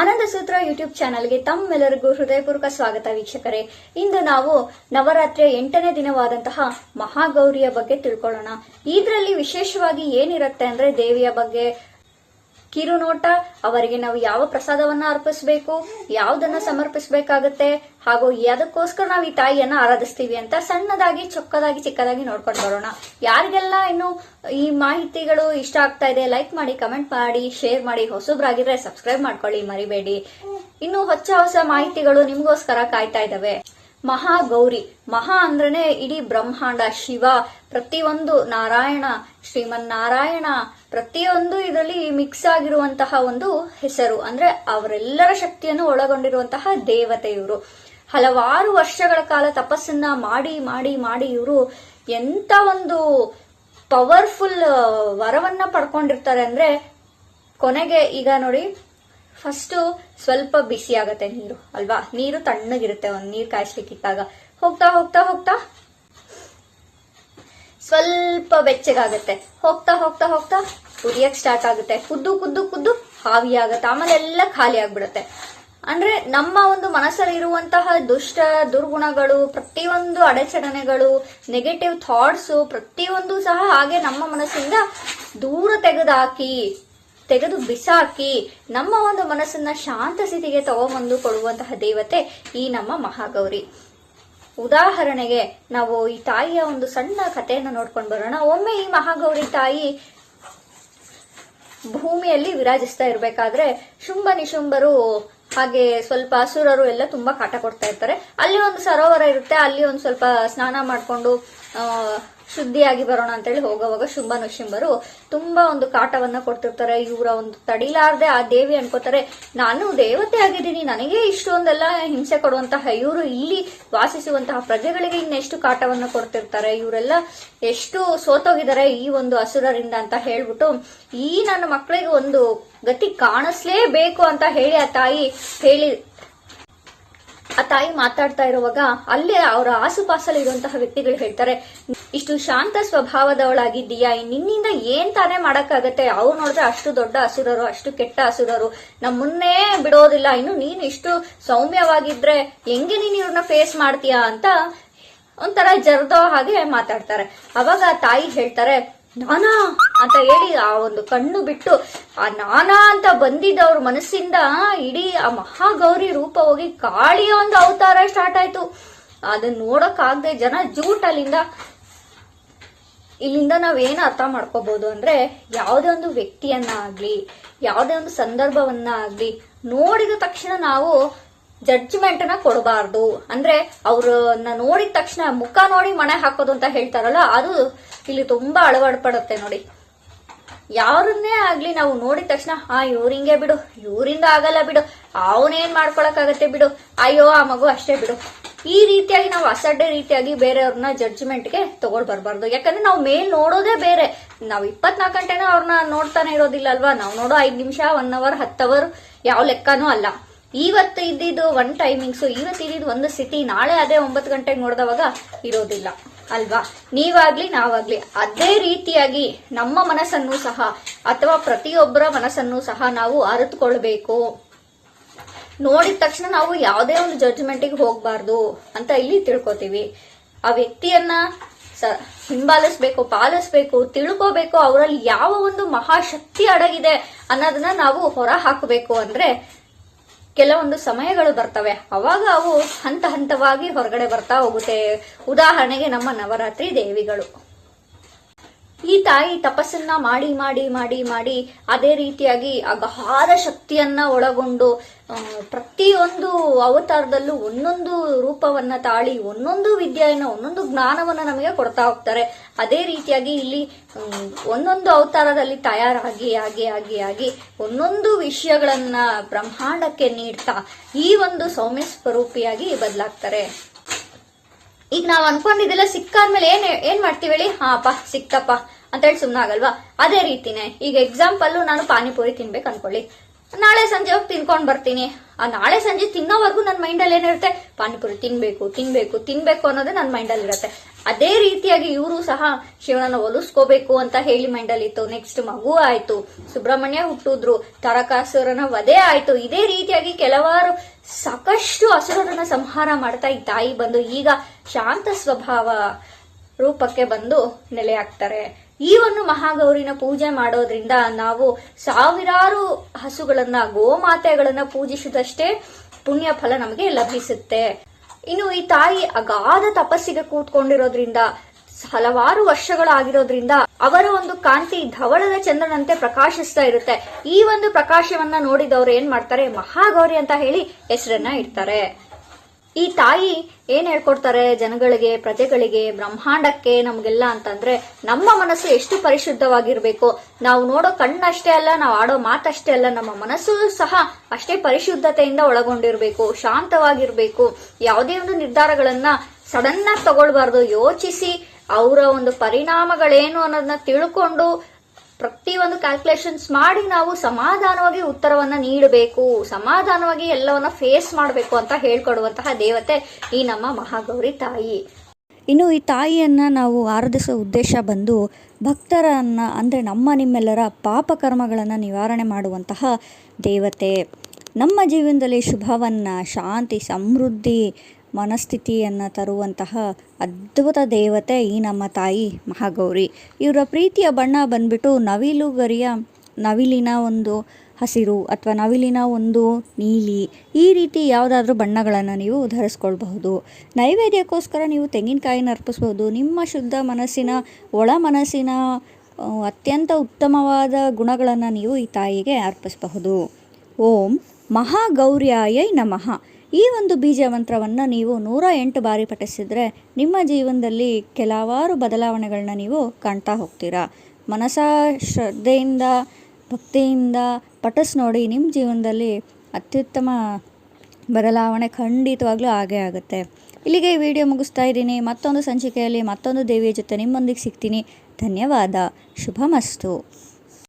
ಆನಂದ ಸೂತ್ರ ಯೂಟ್ಯೂಬ್ ಚಾನಲ್ಗೆ ತಮ್ಮೆಲ್ಲರಿಗೂ ಹೃದಯಪೂರ್ವಕ ಸ್ವಾಗತ ವೀಕ್ಷಕರೇ. ಇಂದು ನಾವು ನವರಾತ್ರಿಯ ಎಂಟನೇ ದಿನವಾದಂತಹ ಮಹಾಗೌರಿಯ ಬಗ್ಗೆ ತಿಳ್ಕೊಳ್ಳೋಣ. ಇದರಲ್ಲಿ ವಿಶೇಷವಾಗಿ ಏನಿರುತ್ತೆ ಅಂದ್ರೆ ದೇವಿಯ ಬಗ್ಗೆ ಕಿರುನೋಟ, ಅವರಿಗೆ ನಾವು ಯಾವ ಪ್ರಸಾದವನ್ನ ಅರ್ಪಿಸಬೇಕು, ಯಾವುದನ್ನ ಸಮರ್ಪಿಸಬೇಕಾಗತ್ತೆ, ಹಾಗೂ ಅದಕ್ಕೋಸ್ಕರ ನಾವು ಈ ತಾಯಿಯನ್ನ ಆರಾಧಿಸ್ತೀವಿ ಅಂತ ಸಣ್ಣದಾಗಿ, ಚೊಕ್ಕದಾಗಿ, ಚಿಕ್ಕದಾಗಿ ನೋಡ್ಕೊಂಡು ಬರೋಣ. ಯಾರಿಗೆಲ್ಲ ಇನ್ನು ಈ ಮಾಹಿತಿಗಳು ಇಷ್ಟ ಆಗ್ತಾ ಇದೆ ಲೈಕ್ ಮಾಡಿ ಕಮೆಂಟ್ ಮಾಡಿ ಶೇರ್ ಮಾಡಿ, ಹೊಸಬ್ರಾಗಿದ್ರೆ ಸಬ್ಸ್ಕ್ರೈಬ್ ಮಾಡ್ಕೊಳ್ಳಿ, ಮರಿಬೇಡಿ. ಇನ್ನು ಹೊಸ ಹೊಸ ಮಾಹಿತಿಗಳು ನಿಮಗೋಸ್ಕರ ಕಾಯ್ತಾ ಇದಾವೆ. ಮಹಾಗೌರಿ. ಮಹಾ ಅಂದ್ರೆ ಇಡೀ ಬ್ರಹ್ಮಾಂಡ, ಶಿವ, ಪ್ರತಿಯೊಂದು ನಾರಾಯಣ ಶ್ರೀಮನ್ ನಾರಾಯಣ ಪ್ರತಿಯೊಂದು ಇದರಲ್ಲಿ ಮಿಕ್ಸ್ ಆಗಿರುವಂತಹ ಒಂದು ಹೆಸರು. ಅಂದ್ರೆ ಅವರೆಲ್ಲರ ಶಕ್ತಿಯನ್ನು ಒಳಗೊಂಡಿರುವಂತಹ ದೇವತೆ ಇವರು ಹಲವಾರು ವರ್ಷಗಳ ಕಾಲ ತಪಸ್ಸನ್ನ ಮಾಡಿ ಮಾಡಿ ಮಾಡಿ ಇವರು ಎಂತ ಒಂದು ಪವರ್ಫುಲ್ ವರವನ್ನ ಪಡ್ಕೊಂಡಿರ್ತಾರೆ. ಅಂದ್ರೆ ಕೊನೆಗೆ ಈಗ ನೋಡಿ ಫಸ್ಟ್ ಸ್ವಲ್ಪ ಬಿಸಿ ಆಗತ್ತೆ ನೀರು, ಅಲ್ವಾ? ನೀರು ತಣ್ಣಗಿರುತ್ತೆ, ಒಂದು ನೀರು ಕಾಯಿಸ್ಲಿಕ್ಕಿಟ್ಟಾಗ ಹೋಗ್ತಾ ಹೋಗ್ತಾ ಹೋಗ್ತಾ? ಸ್ವಲ್ಪ ಬೆಚ್ಚಗಾಗತ್ತೆ. ಹೋಗ್ತಾ ಹೋಗ್ತಾ ಹೋಗ್ತಾ? ಕುದಿಯಕ್ ಸ್ಟಾರ್ಟ್ ಆಗುತ್ತೆ. ಕುದ್ದು ಕುದ್ದು ಕುದ್ದು ಹಾವಿ ಆಗತ್ತೆ. ಆಮೇಲೆ ಎಲ್ಲ ಖಾಲಿ ಆಗ್ಬಿಡುತ್ತೆ. ಅಂದ್ರೆ ನಮ್ಮ ಒಂದು ಮನಸ್ಸಲ್ಲಿ ಇರುವಂತಹ ದುಷ್ಟ ದುರ್ಗುಣಗಳು, ಪ್ರತಿಯೊಂದು ಅಡಚಣೆಗಳು ನೆಗೆಟಿವ್ ಥಾಟ್ಸು ಪ್ರತಿಯೊಂದು ಸಹ ಹಾಗೆ ನಮ್ಮ ಮನಸ್ಸಿಂದ ದೂರ ತೆಗೆದುಹಾಕಿ ತೆಗೆದು ಬಿಸಾಕಿ ನಮ್ಮ ಒಂದು ಮನಸ್ಸನ್ನ ಶಾಂತ ಸ್ಥಿತಿಗೆ ತಗೊಂಬಂದು ಕೊಡುವಂತಹ ದೇವತೆ ಈ ನಮ್ಮ ಮಹಾಗೌರಿ. ಉದಾಹರಣೆಗೆ ನಾವು ಈ ತಾಯಿಯ ಒಂದು ಸಣ್ಣ ಕಥೆಯನ್ನು ನೋಡ್ಕೊಂಡು ಬರೋಣ. ಒಮ್ಮೆ ಈ ಮಹಾಗೌರಿ ತಾಯಿ ಭೂಮಿಯಲ್ಲಿ ವಿರಾಜಿಸ್ತಾ ಇರ್ಬೇಕಾದ್ರೆ ಶುಂಭ ನಿಶುಂಭರು ಹಾಗೆ ಸ್ವಲ್ಪ ಅಸುರರು ಎಲ್ಲ ತುಂಬಾ ಕಾಟ ಕೊಡ್ತಾ ಇರ್ತಾರೆ. ಅಲ್ಲಿ ಒಂದು ಸರೋವರ ಇರುತ್ತೆ, ಅಲ್ಲಿ ಒಂದು ಸ್ವಲ್ಪ ಸ್ನಾನ ಮಾಡಿಕೊಂಡು ಶುದ್ಧಿಯಾಗಿ ಬರೋಣ ಅಂತೇಳಿ ಹೋಗುವಾಗ ಶುಂಭ ನಿಶುಂಭರು ತುಂಬಾ ಒಂದು ಕಾಟವನ್ನ ಕೊಡ್ತಿರ್ತಾರೆ. ಇವರ ಒಂದು ತಡಿಲಾರ್ದೆ ಆ ದೇವಿ ಅನ್ಕೋತಾರೆ, ನಾನು ದೇವತೆ ಆಗಿದ್ದೀನಿ, ನನಗೆ ಇಷ್ಟೊಂದೆಲ್ಲ ಹಿಂಸೆ ಕೊಡುವಂತಹ ಇವರು ಇಲ್ಲಿ ವಾಸಿಸುವಂತಹ ಪ್ರಜೆಗಳಿಗೆ ಇನ್ನೆಷ್ಟು ಕಾಟವನ್ನ ಕೊಡ್ತಿರ್ತಾರೆ. ಇವರೆಲ್ಲ ಎಷ್ಟು ಸೋತೋಗಿದ್ದಾರೆ ಈ ಒಂದು ಅಸುರರಿಂದ ಅಂತ ಹೇಳ್ಬಿಟ್ಟು, ಈ ನನ್ನ ಮಕ್ಕಳಿಗೆ ಒಂದು ಗತಿ ಕಾಣಿಸ್ಲೇಬೇಕು ಅಂತ ಹೇಳಿ ಆ ತಾಯಿ ಹೇಳಿ ಆ ತಾಯಿ ಮಾತಾಡ್ತಾ ಇರುವಾಗ ಅಲ್ಲೇ ಅವರ ಆಸುಪಾಸಲ್ಲಿ ಇರುವಂತಹ ವ್ಯಕ್ತಿಗಳು ಹೇಳ್ತಾರೆ, ಇಷ್ಟು ಶಾಂತ ಸ್ವಭಾವದವಳಾಗಿದ್ದೀಯಾ ನಿನ್ನಿಂದ ಏನ್ ತಾನೇ ಮಾಡಕ್ಕಾಗತ್ತೆ? ಅವ್ರು ನೋಡಿದ್ರೆ ಅಷ್ಟು ದೊಡ್ಡ ಹಸುರರು, ಅಷ್ಟು ಕೆಟ್ಟ ಹಸುರರು. ನಮ್ಮನ್ನೇ ಬಿಡೋದಿಲ್ಲ. ಇನ್ನು ನೀನು ಇಷ್ಟು ಸೌಮ್ಯವಾಗಿದ್ರೆ ಹೆಂಗೆ ನೀನ್ ಇವ್ರನ್ನ ಫೇಸ್ ಮಾಡ್ತೀಯಾ ಅಂತ ಒಂಥರ ಜರ್ದೋ ಹಾಗೆ ಮಾತಾಡ್ತಾರೆ. ಅವಾಗ ತಾಯಿ ಹೇಳ್ತಾರೆ ನಾನಾ ಅಂತ ಹೇಳಿ ಆ ಒಂದು ಕಣ್ಣು ಬಿಟ್ಟು ಆ ನಾನಾ ಅಂತ ಬಂದಿದ್ದವ್ರ ಮನಸ್ಸಿಂದ ಇಡೀ ಆ ಮಹಾಗೌರಿ ರೂಪ ಹೋಗಿ ಕಾಳಿಯ ಒಂದು ಅವತಾರ ಸ್ಟಾರ್ಟ್ ಆಯ್ತು. ಅದನ್ನ ನೋಡೋಕ್ಕಾಗದೆ ಜನ ಜೂಟ್ ಅಲ್ಲಿಂದ. ಇಲ್ಲಿಂದ ನಾವೇನು ಅರ್ಥ ಮಾಡ್ಕೋಬಹುದು ಅಂದ್ರೆ ಯಾವುದೇ ಒಂದು ವ್ಯಕ್ತಿಯನ್ನ ಆಗ್ಲಿ ಯಾವುದೇ ಒಂದು ಸಂದರ್ಭವನ್ನ ಆಗ್ಲಿ ನೋಡಿದ ತಕ್ಷಣ ನಾವು ಜಡ್ಜ್ಮೆಂಟ್ನ ಕೊಡಬಾರ್ದು. ಅಂದ್ರೆ ಅವ್ರನ್ನ ನೋಡಿದ ತಕ್ಷಣ ಮುಖ ನೋಡಿ ಮನೆ ಹಾಕೋದು ಅಂತ ಹೇಳ್ತಾರಲ್ಲ, ಅದು ಇಲ್ಲಿ ತುಂಬಾ ಅಳವಡ್ಪಡುತ್ತೆ ನೋಡಿ. ಯಾರನ್ನೇ ಆಗ್ಲಿ ನಾವು ನೋಡಿದ ತಕ್ಷಣ, ಆ, ಇವ್ರಿಂಗೆ ಬಿಡು, ಇವರಿಂದ ಆಗಲ್ಲ ಬಿಡು, ಅವನೇನ್ ಮಾಡ್ಕೊಳಕ್ಕಾಗತ್ತೆ ಬಿಡು, ಅಯ್ಯೋ, ಆ ಮಗು ಅಷ್ಟೇ ಬಿಡು. ಈ ರೀತಿಯಾಗಿ ನಾವು ಅಸಡ್ಡೆ ರೀತಿಯಾಗಿ ಬೇರೆಯವ್ರನ್ನ ಜಡ್ಜ್ಮೆಂಟ್ಗೆ ತಗೊಂಡ್ ಬರ್ಬಾರ್ದು ಯಾಕಂದ್ರೆ ನಾವು ಮೇಲ್ ನೋಡೋದೇ ಬೇರೆ. ನಾವು ಇಪ್ಪತ್ನಾಲ್ಕು ಗಂಟೆನೂ ಅವ್ರನ್ನ ನೋಡ್ತಾನೆ ಇರೋದಿಲ್ಲ ಅಲ್ವಾ? ನಾವು ನೋಡೋ ಐದ್ ನಿಮಿಷ ಒನ್ ಅವರ್ ಹತ್ತು ಅವರ್ ಯಾವ ಲೆಕ್ಕನೂ ಅಲ್ಲ. ಇವತ್ತು ಇದ್ದಿದ್ದು ಒನ್ ಟೈಮಿಂಗ್ಸು ಇವತ್ತು ಇದ್ದಿದ್ದು ಒಂದು ಸ್ಥಿತಿ ನಾಳೆ ಅದೇ ಒಂಬತ್ತು ಗಂಟೆಗೆ ನೋಡಿದವಾಗ ಇರೋದಿಲ್ಲ, ಅಲ್ವಾ? ನೀವಾಗ್ಲಿ, ನಾವಾಗ್ಲಿ, ಅದೇ ರೀತಿಯಾಗಿ ನಮ್ಮ ಮನಸ್ಸನ್ನು ಸಹ ಅಥವಾ ಪ್ರತಿಯೊಬ್ಬರ ಮನಸ್ಸನ್ನು ಸಹ ನಾವು ಅರಿತುಕೊಳ್ಬೇಕು. ನೋಡಿದ ತಕ್ಷಣ ನಾವು ಯಾವುದೇ ಒಂದು ಜಡ್ಜ್ಮೆಂಟಿಗೆ ಹೋಗಬಾರ್ದು ಅಂತ ಇಲ್ಲಿ ತಿಳ್ಕೊತೀವಿ. ಆ ವ್ಯಕ್ತಿಯನ್ನ ಸ, ಹಿಂಬಾಲಿಸ್ಬೇಕು, ಪಾಲಿಸ್ಬೇಕು, ತಿಳ್ಕೋಬೇಕು, ಅವರಲ್ಲಿ ಯಾವ ಒಂದು ಮಹಾಶಕ್ತಿ ಅಡಗಿದೆ ಅನ್ನೋದನ್ನ ನಾವು ಹೊರ ಹಾಕಬೇಕು ಅಂದ್ರೆ ಕೆಲವೊಂದು ಸಮಯಗಳು ಬರ್ತವೆ. ಅವಾಗ ಅವು ಹಂತ ಹಂತವಾಗಿ ಹೊರಗಡೆ ಬರ್ತಾ ಹೋಗುತ್ತೆ. ಉದಾಹರಣೆಗೆ ನಮ್ಮ ನವರಾತ್ರಿ ದೇವಿಗಳು. ಈ ತಾಯಿ ತಪಸ್ಸನ್ನ ಮಾಡಿ ಮಾಡಿ ಮಾಡಿ ಮಾಡಿ ಅದೇ ರೀತಿಯಾಗಿ ಅಗಾಧ ಶಕ್ತಿಯನ್ನ ಒಳಗೊಂಡು ಪ್ರತಿಯೊಂದು ಅವತಾರದಲ್ಲೂ ಒಂದೊಂದು ರೂಪವನ್ನ ತಾಳಿ, ಒಂದೊಂದು ವಿದ್ಯೆಯನ್ನ, ಒಂದೊಂದು ಜ್ಞಾನವನ್ನ ನಮಗೆ ಕೊಡ್ತಾ ಹೋಗ್ತಾರೆ. ಅದೇ ರೀತಿಯಾಗಿ ಇಲ್ಲಿ ಒಂದೊಂದು ಅವತಾರದಲ್ಲಿ ತಯಾರಾಗಿ, ಆಗಿ ಆಗಿ ಆಗಿ ಒಂದೊಂದು ವಿಷಯಗಳನ್ನ ಬ್ರಹ್ಮಾಂಡಕ್ಕೆ ನೀಡ್ತಾ ಈ ಒಂದು ಸೌಮ್ಯ ಸ್ವರೂಪಿಯಾಗಿ ಬದಲಾಗ್ತಾರೆ. ಈಗ ನಾವ್ ಅನ್ಕೊಂಡಿದ್ದೆಲ್ಲ ಸಿಕ್ಕಾದ್ಮೇಲೆ ಏನ್ ಏನ್ ಮಾಡ್ತೀವಿ ಹೇಳಿ? ಅಪ್ಪ, ಸಿಕ್ತಪ್ಪ. ಅಂತ ಹೇಳಿ ಸುಮ್ನಾಗಲ್ವಾ ಅದೇ ರೀತಿನೇ. ಈಗ ಎಕ್ಸಾಂಪಲ್ ನಾನು ಪಾನಿಪುರಿ ತಿನ್ಬೇಕು ಅನ್ಕೊಳ್ಳಿ. ನಾಳೆ ಸಂಜೆ ಹೋಗಿ ತಿನ್ಕೊಂಡ್ ಬರ್ತೀನಿ. ಆ ನಾಳೆ ಸಂಜೆ ತಿನ್ನೋವರೆಗೂ ನನ್ನ ಮೈಂಡಲ್ಲಿ ಏನಿರುತ್ತೆ? ಪಾನಿಪುರಿ ತಿನ್ಬೇಕು ತಿನ್ಬೇಕು ತಿನ್ಬೇಕು ಅನ್ನೋದೇ ನನ್ನ ಮೈಂಡಲ್ಲಿ ಇರುತ್ತೆ. ಅದೇ ರೀತಿಯಾಗಿ ಇವರು ಸಹ ಶಿವನನ್ನ ಒಲಿಸ್ಕೋಬೇಕು ಅಂತ ಹೇಳಿ ಮೈಂಡಲ್ಲಿತ್ತು ನೆಕ್ಸ್ಟ್ ಮಗು ಆಯ್ತು. ಸುಬ್ರಹ್ಮಣ್ಯ ಹುಟ್ಟಿದ್ರು. ತಾರಕಾಸುರನ ವಧೆ ಆಯ್ತು. ಇದೇ ರೀತಿಯಾಗಿ ಕೆಲವಾರು ಸಾಕಷ್ಟು ಅಸುರರನ್ನ ಸಂಹಾರ ಮಾಡ್ತಾ ಈ ತಾಯಿ ಬಂದು ಈಗ ಶಾಂತ ಸ್ವಭಾವ ರೂಪಕ್ಕೆ ಬಂದು ನೆಲೆಯಾಗ್ತಾರೆ. ಈ ಒಂದು ಮಹಾಗೌರಿನ ಪೂಜೆ ಮಾಡೋದ್ರಿಂದ ನಾವು ಸಾವಿರಾರು ಹಸುಗಳನ್ನ, ಗೋಮಾತೆಗಳನ್ನ ಪೂಜಿಸಿದಷ್ಟೇ ಪುಣ್ಯ ಫಲ ನಮಗೆ ಲಭಿಸುತ್ತೆ. ಇನ್ನು ಈ ತಾಯಿ ಅಗಾಧ ತಪಸ್ಸಿಗೆ ಕೂತ್ಕೊಂಡಿರೋದ್ರಿಂದ, ಹಲವಾರು ವರ್ಷಗಳಾಗಿರೋದ್ರಿಂದ ಅವರ ಒಂದು ಕಾಂತಿ ಧವಳದ ಚಂದ್ರನಂತೆ ಪ್ರಕಾಶಿಸ್ತಾ ಇರುತ್ತೆ. ಈ ಒಂದು ಪ್ರಕಾಶವನ್ನ ನೋಡಿದವರು ಏನ್ ಮಾಡ್ತಾರೆ? ಮಹಾಗೌರಿ ಅಂತ ಹೇಳಿ ಹೆಸರನ್ನ ಇಡ್ತಾರೆ. ಈ ತಾಯಿ ಏನ್ ಹೇಳ್ಕೊಡ್ತಾರೆ ಜನಗಳಿಗೆ, ಪ್ರಜೆಗಳಿಗೆ, ಬ್ರಹ್ಮಾಂಡಕ್ಕೆ ನಮ್ಗೆಲ್ಲ ಅಂತಂದ್ರೆ ನಮ್ಮ ಮನಸ್ಸು ಎಷ್ಟು ಪರಿಶುದ್ಧವಾಗಿರ್ಬೇಕು. ನಾವು ನೋಡೋ ಕಣ್ಣಷ್ಟೇ ಅಲ್ಲ, ನಾವು ಆಡೋ ಮಾತಷ್ಟೇ ಅಲ್ಲ, ನಮ್ಮ ಮನಸ್ಸು ಸಹ ಅಷ್ಟೇ ಪರಿಶುದ್ಧತೆಯಿಂದ ಒಳಗೊಂಡಿರ್ಬೇಕು, ಶಾಂತವಾಗಿರ್ಬೇಕು. ಯಾವುದೇ ಒಂದು ನಿರ್ಧಾರಗಳನ್ನ ಸಡನ್ ಆಗಿ ತಗೊಳ್ಬಾರ್ದು. ಯೋಚಿಸಿ, ಅವರ ಒಂದು ಪರಿಣಾಮಗಳೇನು ಅನ್ನೋದನ್ನ ತಿಳ್ಕೊಂಡು ಪ್ರತಿಯೊಂದು ಕ್ಯಾಲ್ಕುಲೇಷನ್ಸ್ ಮಾಡಿ ನಾವು ಸಮಾಧಾನವಾಗಿ ಉತ್ತರವನ್ನ ನೀಡಬೇಕು, ಸಮಾಧಾನವಾಗಿ ಎಲ್ಲವನ್ನ ಫೇಸ್ ಮಾಡಬೇಕು ಅಂತ ಹೇಳ್ಕೊಡುವಂತಹ ದೇವತೆ ಈ ನಮ್ಮ ಮಹಾಗೌರಿ ತಾಯಿ. ಇನ್ನು ಈ ತಾಯಿಯನ್ನು ನಾವು ಆರಾಧಿಸೋ ಉದ್ದೇಶ ಬಂದು ಭಕ್ತರನ್ನು, ಅಂದರೆ ನಮ್ಮ ನಿಮ್ಮೆಲ್ಲರ ಪಾಪ ಪಾಪಕರ್ಮಗಳನ್ನು ನಿವಾರಣೆ ಮಾಡುವಂತಹ ದೇವತೆ. ನಮ್ಮ ಜೀವನದಲ್ಲಿ ಶುಭವನ್ನು, ಶಾಂತಿ, ಸಮೃದ್ಧಿ ಮನಸ್ಥಿತಿಯನ್ನು ತರುವಂತಹ ಅದ್ಭುತ ದೇವತೆ ಈ ನಮ್ಮ ತಾಯಿ ಮಹಾಗೌರಿ. ಇವರ ಪ್ರೀತಿಯ ಬಣ್ಣ ಬಂದ್ಬಿಟ್ಟು ನವಿಲು ಗರಿಯ, ನವಿಲಿನ ಒಂದು ಹಸಿರು ಅಥವಾ ನವಿಲಿನ ಒಂದು ನೀಲಿ ಈ ರೀತಿ ಯಾವುದಾದ್ರೂ ಬಣ್ಣಗಳನ್ನು ನೀವು ಧರಿಸ್ಕೊಳ್ಬಹುದು. ನೈವೇದ್ಯಕ್ಕೋಸ್ಕರ ನೀವು ತೆಂಗಿನಕಾಯಿನ ಅರ್ಪಿಸ್ಬೋದು. ನಿಮ್ಮ ಶುದ್ಧ ಮನಸ್ಸಿನ, ಒಳ ಮನಸ್ಸಿನ ಅತ್ಯಂತ ಉತ್ತಮವಾದ ಗುಣಗಳನ್ನು ನೀವು ಈ ತಾಯಿಗೆ ಅರ್ಪಿಸಬಹುದು. ಓಂ ಮಹಾಗೌರ್ಯಾಯೈ ನಮಃ. ಈ ಒಂದು ಬೀಜ ಮಂತ್ರವನ್ನು ನೀವು ನೂರ ಎಂಟು ಬಾರಿ ಪಠಿಸಿದರೆ ನಿಮ್ಮ ಜೀವನದಲ್ಲಿ ಕೆಲವಾರು ಬದಲಾವಣೆಗಳನ್ನ ನೀವು ಕಾಣ್ತಾ ಹೋಗ್ತೀರಾ. ಮನಸ ಶ್ರದ್ಧೆಯಿಂದ, ಭಕ್ತಿಯಿಂದ ಪಠಸ್ ನೋಡಿ ನಿಮ್ಮ ಜೀವನದಲ್ಲಿ ಅತ್ಯುತ್ತಮ ಬದಲಾವಣೆ ಖಂಡಿತವಾಗ್ಲೂ ಆಗೇ ಆಗುತ್ತೆ. ಇಲ್ಲಿಗೆ ಈ ವಿಡಿಯೋ ಮುಗಿಸ್ತಾ ಇದ್ದೀನಿ. ಮತ್ತೊಂದು ಸಂಚಿಕೆಯಲ್ಲಿ ಮತ್ತೊಂದು ದೇವಿಯ ಜೊತೆ ನಿಮ್ಮೊಂದಿಗೆ ಸಿಗ್ತೀನಿ. ಧನ್ಯವಾದ. ಶುಭಮಸ್ತು.